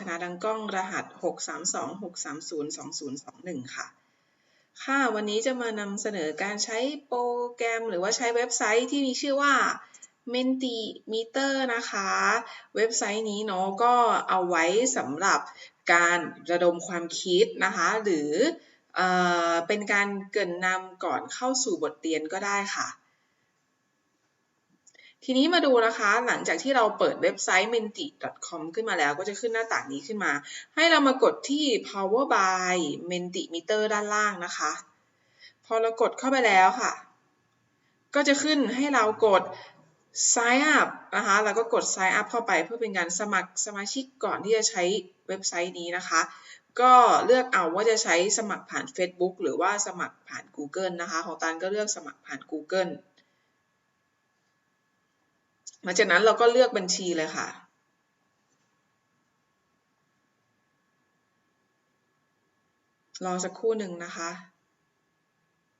คณะดังกล้องรหัส 632-630-2021 ค่ะ ค่ะ วันนี้จะมานำเสนอการใช้โปรแกรมหรือว่าใช้เว็บไซต์ที่มีชื่อว่า Mentimeter นะคะ เว็บไซต์นี้เนาะก็เอาไว้สำหรับการระดมความคิดนะคะ หรือเอเป็นการเกินนำก่อนเข้าสู่บทเรียนก็ได้ค่ะ ทีนี้มาดูนะคะ หลังจากที่เราเปิดเว็บไซต์ menti.com ขึ้นมาแล้วก็จะขึ้นหน้าต่างนี้ขึ้นมา ให้เรามากดที่ power by mentimeter ด้านล่างนะคะ พอเรากดเข้าไปแล้วค่ะ ก็จะขึ้นให้เรากด sign up นะคะแล้วก็กด sign up เข้าไปเพื่อเป็นการสมัครสมาชิกก่อนที่จะใช้เว็บไซต์นี้นะคะ ก็เลือกเอาว่าจะใช้สมัครผ่าน Facebook หรือว่าสมัครผ่าน Google นะคะ ของตันก็เลือกสมัครผ่าน Google หลังจากนั้นเราก็เลือกบัญชีเลยค่ะ รอสักครู่หนึ่งนะคะ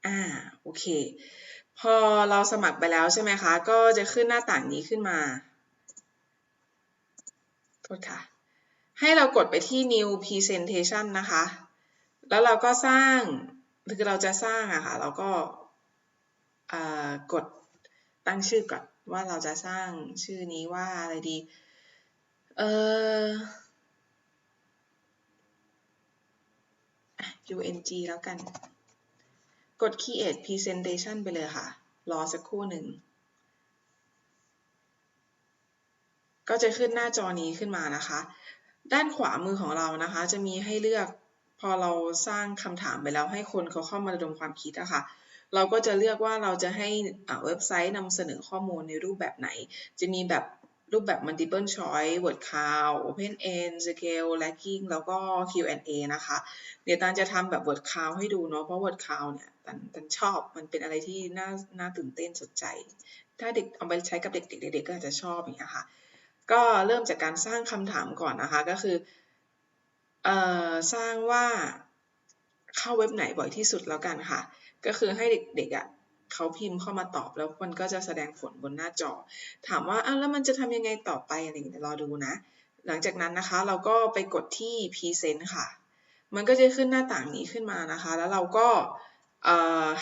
อ่า โอเค พอเราสมัครไปแล้วใช่ไหมคะ ก็จะขึ้นหน้าต่างนี้ขึ้นมา โทษค่ะ ให้เรากดไปที่ new presentation นะคะ แล้วเราก็สร้าง คือเราจะสร้างอะค่ะ เราก็กดตั้งชื่อก่อน ว่าเราจะสร้างชื่อนี้ว่าอะไรดี เออ UNG แล้วกัน กด create presentation ไปเลยค่ะ รอสักครู่หนึ่ง ก็จะขึ้นหน้าจอนี้ขึ้นมานะคะ ด้านขวามือของเรานะคะ จะมีให้เลือกพอเราสร้างคำถามไปแล้วให้คนเขาเข้ามาระดมความคิดอะคะ่ะ เราก็จะเลือกว่าเราจะให้เว็บไซต์นำเสนอข้อมูลในรูปแบบไหน จะมีแบบรูปแบบ multiple choice word count open end scale ranking แล้วก็ Q&A นะคะ เดี๋ยวตานจะทำแบบ word count ให้ดูเนาะ เพราะ word count เนี่ยตันตันชอบ มันเป็นอะไรที่น่า น่าตื่นเต้นสนใจ ถ้าเด็กเอาไปใช้กับเด็กๆ เด็กๆ ก็อาจจะชอบอย่างนี้ค่ะ ก็เริ่มจากการสร้างคำถามก่อนนะคะ ก็คือ เอ่อ สร้างว่าเข้าเว็บไหนบ่อยที่สุดแล้วกันค่ะ ก็คือให้เด็กๆอะเขาพิมพ์เข้ามาตอบแล้วมันก็จะแสดงผลบนหน้าจอ ถามว่าอ้าวแล้วมันจะทำยังไงต่อไปอะไรอย่างเงี้ยรอดูนะ หลังจากนั้นนะคะเราก็ไปกดที่ Present ค่ะ มันก็จะขึ้นหน้าต่างนี้ขึ้นมานะคะ แล้วเราก็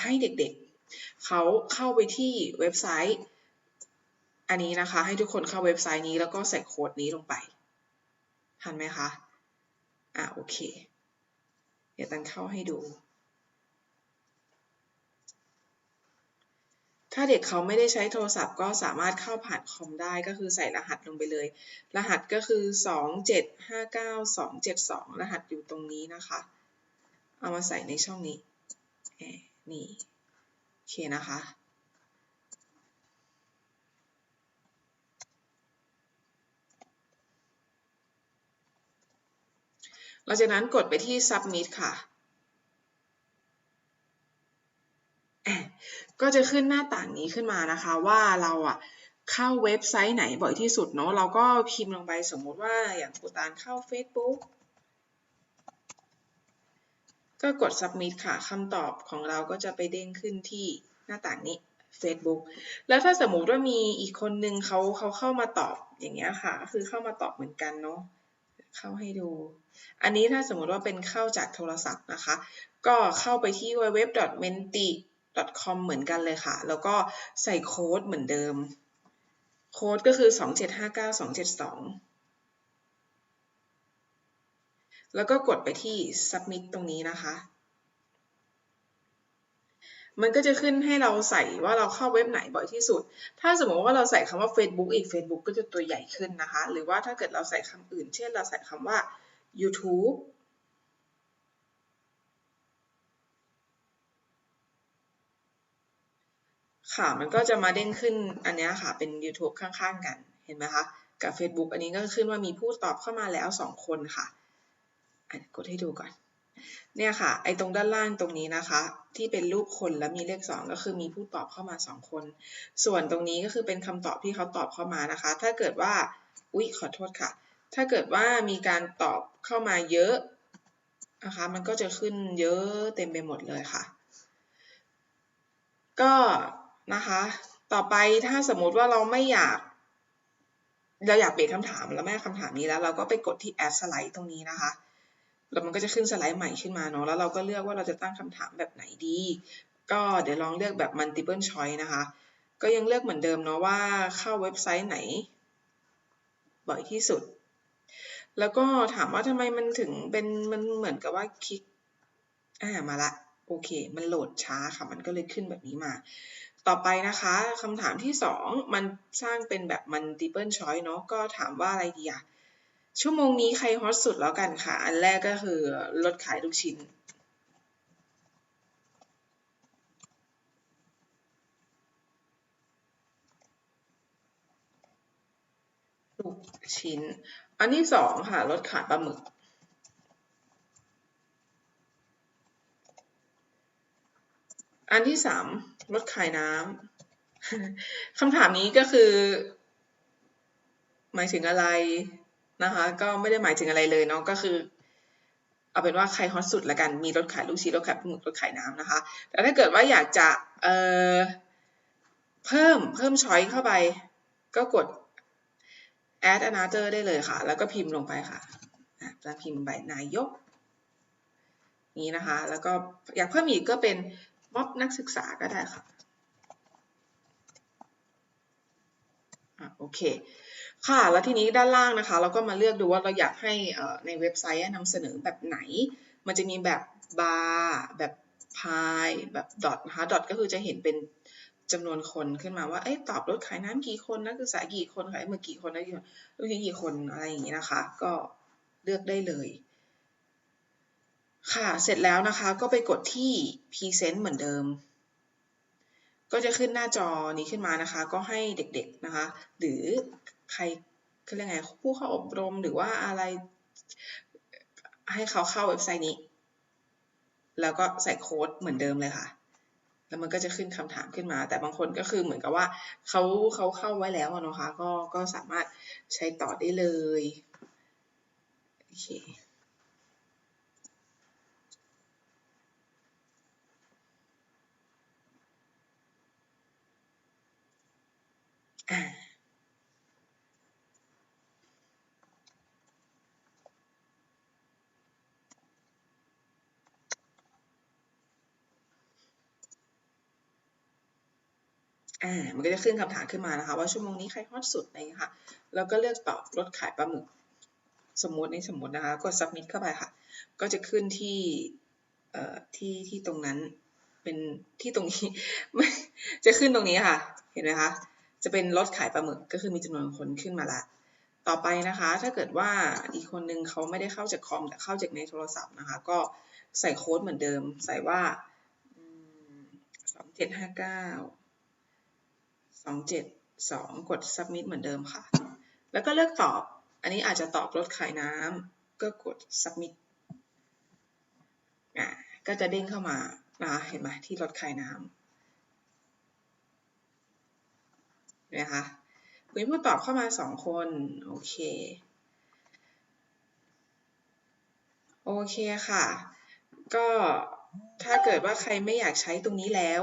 ให้เด็กๆเขาเข้าไปที่เว็บไซต์ อันนี้นะคะ ให้ทุกคนเข้าเว็บไซต์นี้แล้วก็ใส่โค้ดนี้ลงไปทันไหมคะ อ่าโอเค เดี๋ยวตันเข้าให้ดู ถ้าเด็กเขาไม่ได้ใช้โทรศัพท์ก็สามารถเข้าผ่านคอมได้ก็คือใส่รหัสลงไปเลย รหัสก็คือ 2759272 รหัสอยู่ตรงนี้นะคะ เอามาใส่ในช่องนี้นี่โอเคนะคะ หลังจากนั้นกดไปที่ submit ค่ะ ก็จะขึ้นหน้าต่างนี้ขึ้นมานะคะว่าเราอะเข้าเว็บไซต์ไหนบ่อยที่สุดเนาะเราก็พิมพ์ลงไปสมมุติว่าอย่างครูตานเข้า Facebook ก็กด submit ค่ะคำตอบของเราก็จะไปเด้งขึ้นที่หน้าต่างนี้ Facebook แล้วถ้าสมมุติว่ามีอีกคนนึงเขาเขาเข้ามาตอบอย่างเงี้ยค่ะคือเข้ามาตอบเหมือนกันเนาะเข้าให้ดู อันนี้ถ้าสมมติว่าเป็นเข้าจากโทรศัพท์นะคะ ก็เข้าไปที่ www.menti com เหมือนกันเลยค่ะ แล้วก็ใส่โค้ดเหมือนเดิม โค้ดก็คือ 2759272 แล้วก็กดไปที่ submit ตรงนี้นะคะ มันก็จะขึ้นให้เราใส่ว่าเราเข้าเว็บไหนบ่อยที่สุด ถ้าสมมติว่าเราใส่คำว่า Facebook อีก Facebook ก็จะตัวใหญ่ขึ้นนะคะ หรือว่าถ้าเกิดเราใส่คำอื่น เช่นเราใส่คำว่า YouTube ค่ะ มันก็จะมาเด้งขึ้นอันนี้ค่ะ เป็น YouTube ข้างๆกัน เห็นไหมคะ กับ Facebook อันนี้ก็ขึ้นว่ามีผู้ตอบเข้ามาแล้ว 2 คนค่ะกดให้ดูก่อน เนี่ยค่ะ ไอ้ตรงด้านล่างตรงนี้นะคะ ที่เป็นรูปคนแล้วมีเลข 2 ก็คือมีผู้ตอบเข้ามา 2 คน ส่วนตรงนี้ก็คือเป็นคำตอบที่เขาตอบเข้ามานะคะ ถ้าเกิดว่า อุ๊ย ขอโทษค่ะ ถ้าเกิดว่ามีการตอบเข้ามาเยอะนะคะ มันก็จะขึ้นเยอะเต็มไปหมดเลยค่ะ ก็ นะคะ ต่อไปถ้าสมมุติว่าเราไม่อยาก เราอยากเปลี่ยนคำถามแล้วแม่คำถามนี้แล้ว เราก็ไปกดที่ add slide ตรงนี้นะคะแล้วมันก็จะขึ้นสไลด์ใหม่ขึ้นมาเนาะแล้วเราก็เลือกว่าเราจะตั้งคำถามแบบไหนดี ก็เดี๋ยวลองเลือกแบบ multiple choice นะคะ ก็ยังเลือกเหมือนเดิมเนาะว่าเข้าเว็บไซต์ไหน บ่อยที่สุด แล้วก็ถามว่าทำไมมันถึงเป็นมันเหมือนกับว่าคลิกอ่ามาละโอเค มันโหลดช้าค่ะ มันก็เลยขึ้นแบบนี้มา ต่อไปนะคะคำถามที่สองมันสร้างเป็นแบบ multiple choice เนาะก็ถามว่าอะไรดีอะชั่วโมงนี้ใครฮอตสุดแล้วกันค่ะ อันแรกก็คือลดขายลูกชิ้น ลูกชิ้น อันที่สองค่ะลดขายปลาหมึก อันที่สามลดขายน้ำคำถามนี้ก็คือ หมายถึงอะไรนะคะ ก็ไม่ได้หมายถึงอะไรเลยเนาะก็คือ เอาเป็นว่าใครฮอตสุดละกันมีรถขายลูกชิ้นรถขายปลาหมึกรถขายน้ำนะคะ แต่ถ้าเกิดว่าอยากจะเอ่อเพิ่มเพิ่มช้อยเข้าไป ก็กด add another ได้เลยค่ะ แล้วก็พิมพ์ลงไปค่ะจะพิมพ์ใบนายกนี้นะคะ แล้วก็อยากเพิ่มอีกก็เป็น ม็อบนักศึกษาก็ได้ค่ะอะโอเค ค่ะ แล้วทีนี้ด้านล่างนะคะ เราก็มาเลือกดูว่าเราอยากให้ในเว็บไซต์นำเสนอแบบไหน มันจะมีแบบบาร์แบบพายแบบดอทนะคะดอทก็คือจะเห็นเป็นจำนวนคนขึ้นมาว่าเอ้ตอบรถขายน้ำกี่คนนักศึกษากี่คนขายเมื่อกี่คนนักเรียนลูกษย์กี่คนอะไรอย่างนี้นะคะ ก็เลือกได้เลย ค่ะ เสร็จแล้วนะคะ ก็ไปกดที่ Present เหมือนเดิม ก็จะขึ้นหน้าจอนี้ขึ้นมานะคะ ก็ให้เด็กๆนะคะ หรือใครเขาเรียกไงผู้เข้าอบรมหรือว่าอะไร ให้เขาเข้าเว็บไซต์นี้ แล้วก็ใส่โค้ดเหมือนเดิมเลยค่ะ แล้วมันก็จะขึ้นคำถามขึ้นมา แต่บางคนก็คือเหมือนกับว่าเขาเขาเข้าไว้แล้วนะคะ ก็ก็สามารถใช้ต่อได้เลย โอเค อ่า มันก็จะขึ้นคำถามขึ้นมานะคะ ว่าชั่วโมงนี้ใครฮอตสุดอะไรค่ะ แล้วก็เลือกตอบรถขายปลาหมึก สมมติในสมมตินะคะกด submit เข้าไปค่ะ ก็จะขึ้นที่ เอ่อ ที่ที่ตรงนั้น เป็นที่ตรงนี้ไม่จะขึ้นตรงนี้ค่ะ เห็นไหมคะ จะเป็นรถขายปลาหมึกก็คือมีจำนวนคนขึ้นมาละต่อไปนะคะ ถ้าเกิดว่าอีกคนนึงเขาไม่ได้เข้าจากคอมแต่เข้าจากในโทรศัพท์นะคะ ก็ใส่โค้ดเหมือนเดิม ใส่ว่าสองเจ็ดห้าเก้าสองเจ็ดสองกด submit เหมือนเดิมค่ะ แล้วก็เลือกตอบ อันนี้อาจจะตอบรถขายน้ำก็กด submit อ่าก็จะเด้งเข้ามานะเห็นไหมที่รถขายน้ำ นะคะมีผู้ตอบเข้ามาสองคน โอเค โอเคค่ะ ก็ถ้าเกิดว่าใครไม่อยากใช้ตรงนี้แล้ว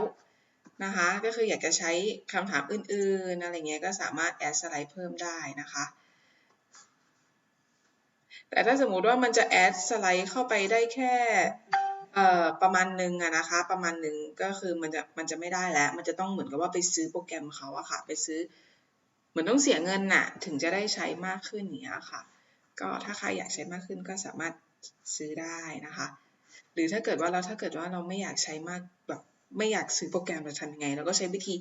นะคะ ก็คืออยากจะใช้คำถามอื่นๆอะไรเงี้ยก็สามารถแอดสไลด์เพิ่มได้นะคะ แต่ถ้าสมมุติว่ามันจะแอดสไลด์เข้าไปได้แค่ ประมาณหนึ่งอะนะคะ ประมาณหนึ่งก็คือมันจะมันจะไม่ได้แล้ว มันจะต้องเหมือนกับว่าไปซื้อโปรแกรมเขาอะค่ะ ไปซื้อ เหมือนต้องเสียเงินน่ะ ถึงจะได้ใช้มากขึ้นอย่างเงี้ยค่ะ ก็ถ้าใครอยากใช้มากขึ้นก็สามารถซื้อได้นะคะ หรือถ้าเกิดว่าเราถ้าเกิดว่าเราไม่อยากใช้มากแบบไม่อยากซื้อโปรแกรมจะทำยังไงเราก็ใช้วิธี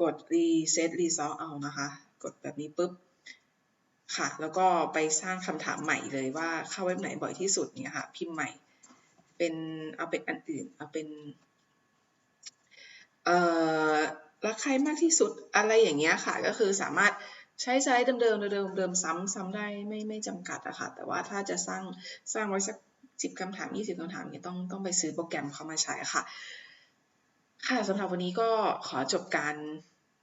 กด reset result เอานะคะ กดแบบนี้ปุ๊บค่ะ แล้วก็ไปสร้างคำถามใหม่เลยว่าเข้าเว็บไหนบ่อยที่สุดเนี่ยค่ะ พิมพ์ใหม่ เป็นเอาเป็นอันอื่นเอาเป็นเอ่อรักใครมากที่สุดอะไรอย่างเงี้ยค่ะ ก็คือสามารถใช้ใช้เดิมเดิมเดิมเดิมซ้ำซ้ำได้ไม่ไม่จำกัดอะค่ะ แต่ว่าถ้าจะสร้างสร้างไว้สักสิบคำถามยี่สิบคำถามเนี่ยต้องต้องไปซื้อโปรแกรมเข้ามาใช้ค่ะ ค่ะสำหรับวันนี้ก็ขอจบการ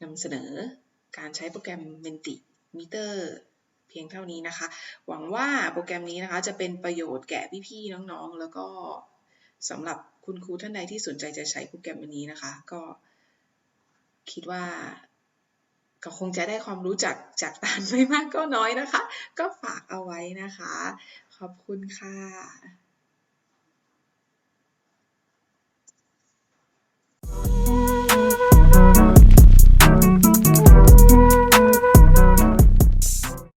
นำเสนอการใช้โปรแกรม Menti Meter เพียงเท่านี้นะคะ หวังว่าโปรแกรมนี้นะคะจะเป็นประโยชน์แก่พี่ๆน้องๆ แล้วก็สำหรับคุณครูท่านใดที่สนใจจะใช้โปรแกรมนี้นะคะ ก็คิดว่าก็คงจะได้ความรู้จากจากตานไม่มากก็น้อยนะคะ ก็ฝากเอาไว้นะคะ ขอบคุณค่ะ